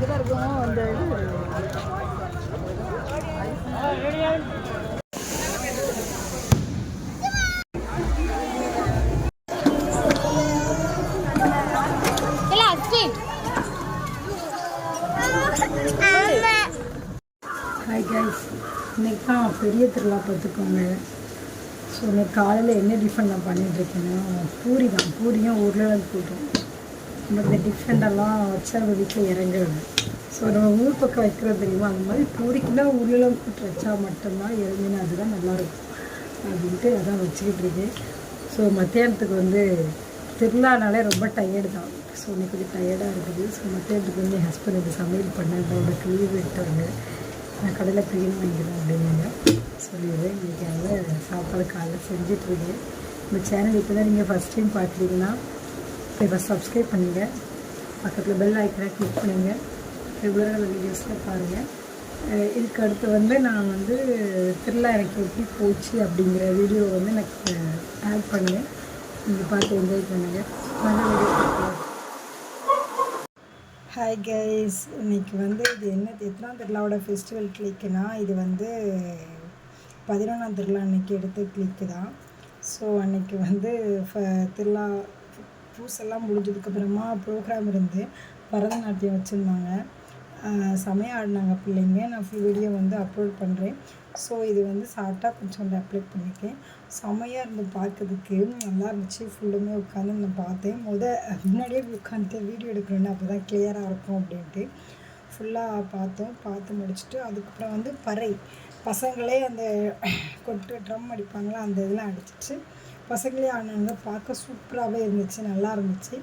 இதில் கைஸ் இன்றைக்கி தான் பெரிய திருவிழா பார்த்துக்கோங்க. ஸோ இன்னைக்கு காலையில் என்ன டிஃபன் நான் பண்ணிகிட்ருக்கேன்னா பூரி தான். பூரியும் உருளைக்கிழங்கு கூட்டம் நம்ம இந்த டிஃபரெண்டெல்லாம் வச்சா நம்ம வீட்டில் இறங்குறது. ஸோ நம்ம ஊர் பக்கம் வைக்கிறது தெரியுமா? அந்த மாதிரி பூரிக்குன்னா உருளைக்கிழங்கு கூட்டு வச்சா மட்டும்தான் இறங்கினா அதுதான் நல்லாயிருக்கும். அப்படின்ட்டு அதான் வச்சுக்கிட்டு இருக்கேன். ஸோ மத்தியானத்துக்கு வந்து திருவிழானாலே ரொம்ப டயர்டு தான். ஸோ இன்னைக்கு கொஞ்சம் டயர்டாக இருக்குது. ஸோ மத்தியானத்துக்கு வந்து என் ஹஸ்பண்ட் சமையல் பண்ணேன் அவருக்கு லீவ் எடுத்தாங்க நான் கடையில் க்ளீன் பண்ணிக்கிறேன் அப்படின்னாங்க. சொல்லிடுவேன் இன்றைக்கி அதை சாப்பாடு காலைல செஞ்சிட்ருக்கேன் இந்த சேனல் இப்போ தான் நீங்கள் ஃபஸ்ட் டைம் பார்க்குறீங்கன்னா இப்போ சப்ஸ்கிரைப் பண்ணுங்கள் பக்கத்தில் பெல் ஐக்கனை கிளிக் பண்ணுங்கள் ரெகுலராக வீடியோஸில் பாருங்கள் இதுக்கு அடுத்து வந்து நான் வந்து திருவிழா எனக்கு எப்படி போச்சு அப்படிங்கிற வீடியோ வந்து எனக்கு ஆட் பண்ணுங்கள் நீங்கள் பார்த்து என்ஜாய் பண்ணுங்கள் வாங்க வீடியோ ஹாய் கைஸ் இன்னைக்கு வந்து இது என்ன எத்தனாம் திருவிழாவோட ஃபெஸ்டிவல் கிளிக்குனா இது வந்து பதினொன்றாம் திருவிழா அன்னைக்கு எடுத்த கிளிக்கு தான். ஸோ அன்னைக்கு வந்து ஃப திருவிழா பூசெல்லாம் முடிஞ்சதுக்கப்புறமா ப்ரோக்ராம் இருந்து பரதநாட்டியம் வச்சுருந்தாங்க. செமையாக ஆடினாங்க பிள்ளைங்க. நான் ஃபுல் வீடியோ வந்து அப்லோட் பண்ணுறேன் ஸோ இது வந்து ஷார்ட்டாக கொஞ்சம் அப்லோட் பண்ணியிருக்கேன் செமையாக இருந்து பார்க்கறதுக்கு நல்லா இருந்துச்சு. ஃபுல்லுமே உட்காந்து நான் பார்த்தேன். முத முன்னாடியே உட்காந்து வீடியோ எடுக்கணும்னு அப்போ தான் கிளியராக இருக்கும் அப்படின்ட்டு ஃபுல்லாக பார்த்தோம். பார்த்து முடிச்சுட்டு அதுக்கப்புறம் வந்து பறை. பசங்களே அந்த கொட்டு ட்ரம் அடிப்பாங்களா அந்த இதெல்லாம் அடிச்சிச்சு. பசங்களே ஆனாங்க. பார்க்க சூப்பராகவே இருந்துச்சு. நல்லா இருந்துச்சு.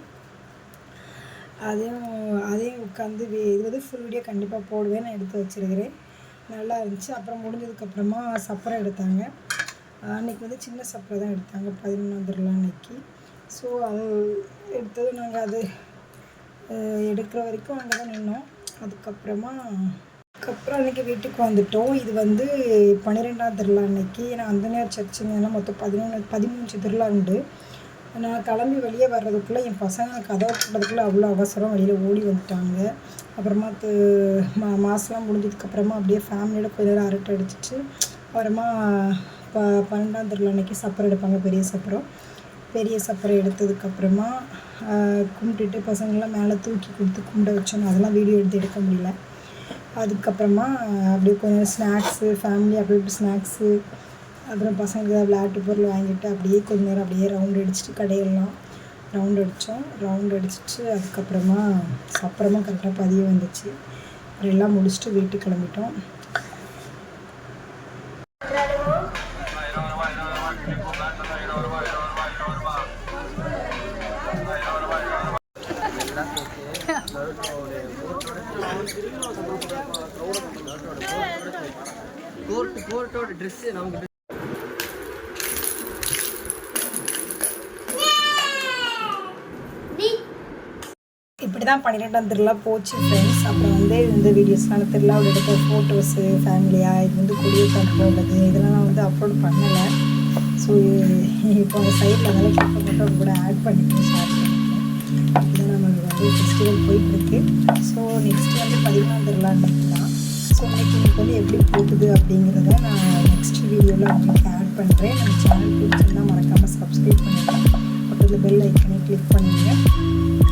அதையும் அதையும் உட்காந்து இது வந்து ஃபுல் வீடியோ கண்டிப்பாக போடுவேன். நான் எடுத்து வச்சுருக்கிறேன். நல்லா இருந்துச்சு. அப்புறம் முடிஞ்சதுக்கப்புறமா சப்பரை எடுத்தாங்க. அன்றைக்கி வந்து சின்ன சப்பரை தான் எடுத்தாங்க. பதினொன்றாம் திருவிழா அன்னைக்கு. ஸோ அது எடுத்தது நாங்கள் அது எடுக்கிற வரைக்கும் அங்கே தான் நின்னோம். அதுக்கப்புறமா அதுக்கப்புறம் அன்றைக்கி வீட்டுக்கு வந்துட்டோம். இது வந்து பன்னிரெண்டாம் திருவிழா அன்னைக்கு. நான் அந்தனியார் சர்ச்சுங்கன்னா மொத்தம் பதினொன்று பதிமூணு திருவிழா உண்டு. நான் கிளம்பி வெளியே வர்றதுக்குள்ளே என் பசங்க கதவை போட்டதுக்குள்ளே அவ்வளோ அவசரம். வெளியில் ஓடி வந்துட்டாங்க. அப்புறமா து மா மாதம்லாம் முடிஞ்சதுக்கப்புறமா அப்படியே ஃபேமிலியோட கொஞ்ச நேரம் அரட்டை அடிச்சிட்டு அப்புறமா ப பன்னெண்டாம் திருவிழா அன்னைக்கு சப்பரம் எடுப்பாங்க. பெரிய சப்பரம். பெரிய சப்பரம் எடுத்ததுக்கப்புறமா கும்பிட்டுட்டு பசங்களாம் மேலே தூக்கி கொடுத்து கும்பிட வச்சோம். அதெல்லாம் வீடியோ எடுத்து எடுக்க முடியல. அதுக்கப்புறமா அப்படியே கொஞ்சம் ஸ்நாக்ஸு ஃபேமிலி அப்படி இப்படி ஸ்நாக்ஸு அப்புறம் பசங்க ஏதாவது விளையாட்டு பொருள் வாங்கிட்டு அப்படியே கொஞ்ச நேரம் அப்படியே ரவுண்ட் அடிச்சுட்டு கடையெல்லாம் ரவுண்ட் அடித்தோம் ரவுண்ட் அடிச்சிட்டு அதுக்கப்புறமா அப்புறமா கரெக்டாக பதிய வந்துச்சு. அப்புறம் எல்லாம் முடிச்சுட்டு வீட்டுக்கு கிளம்பிட்டோம். கோர்ட் கோர்ட்டோட ட்ரெஸ்ஸு நமக்கு இப்படி தான் பன்னிரெண்டாம் திருவிழா போச்சு ஃப்ரெண்ட்ஸ் அப்புறம் வந்து இந்த வீடியோஸ்லாம் திருவிழாவோட எடுத்த ஃபோட்டோஸு ஃபேமிலியாக இது வந்து கொடிய கண்ட்ரோல் உள்ளது. இதெல்லாம் நான் வந்து அப்லோட் பண்ணலை. ஸோ இப்போ அந்த சைடில் அதெல்லாம் கிளிப்பை மட்டும் அவங்க கூட ஆட் பண்ணிட்டு ஷேர் பண்ணியிருக்கேன் இதுதான் நம்மளுக்கு வந்து ஃபெஸ்டிவல் போயிட்டுருக்கு ஸோ நெக்ஸ்ட் வந்து பதிமூணாம் திருவிழா அன்னைக்கு தான் ஸோ இன்னைக்கு வந்து எப்படி போகுது அப்படிங்கிறத நான் நெக்ஸ்ட் வீடியோவில் உங்களுக்கு ஆட் பண்ணுறேன் நம்ம சேனல் பிடிச்சிருந்தால் மறக்காமல் சப்ஸ்கிரைப் பண்ணுங்கள் பக்கத்தில் பெல் ஐக்கனை கிளிக் பண்ணுங்கள்